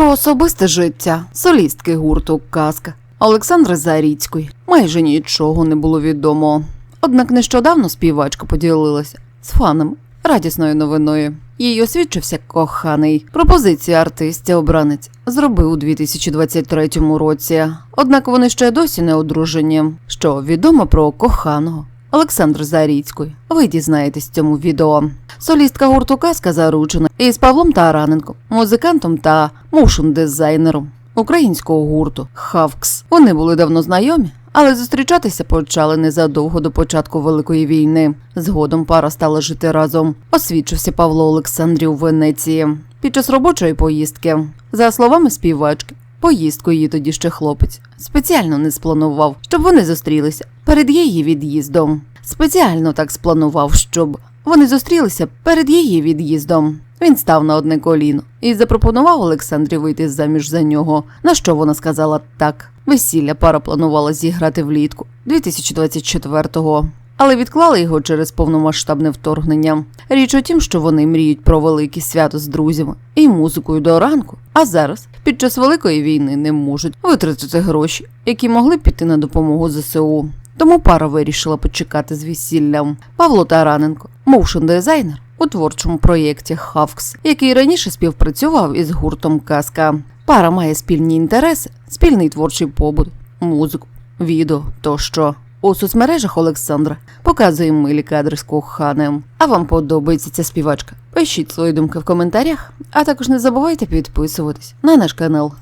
Про особисте життя солістки гурту Казка Олександри Заріцької майже нічого не було відомо. Однак нещодавно співачка поділилася з фанами радісною новиною. Їй освідчився коханий. Пропозиції артистів обранець зробив у 2023 році. Однак вони ще досі не одружені. Що відомо про коханого Олександра Заріцької. Ви дізнаєтесь в цьому відео. Солістка гурту Казка заручена із Павлом Тараненком, музикантом та моушн-дизайнером українського гурту Хавкс. Вони були давно знайомі, але зустрічатися почали незадовго до початку Великої війни. Згодом пара стала жити разом. Освідчився Павло Олександрів у Венеції під час робочої поїздки. За словами співачки, поїздку її тоді ще хлопець спеціально не спланував, щоб вони зустрілися перед її від'їздом. Спеціально так спланував, щоб вони зустрілися перед її від'їздом. Він став на одне коліно і запропонував Олександрі вийти заміж за нього. На що вона сказала так. Весілля пара планувала зіграти влітку 2024-го, але відклали його через повномасштабне вторгнення. Річ у тім, що вони мріють про велике свято з друзями і музикою до ранку. А зараз, під час великої війни, не можуть витратити гроші, які могли піти на допомогу ЗСУ. Тому пара вирішила почекати з весіллям. Павло Тараненко, моушн дизайнер у творчому проєкті Хавкс, який раніше співпрацював із гуртом Казка. Пара має спільні інтереси, спільний творчий побут, музику, відео тощо. У соцмережах Олександра показує милі кадри з коханим. А вам подобається ця співачка? Пишіть свої думки в коментарях, а також не забувайте підписуватись на наш канал.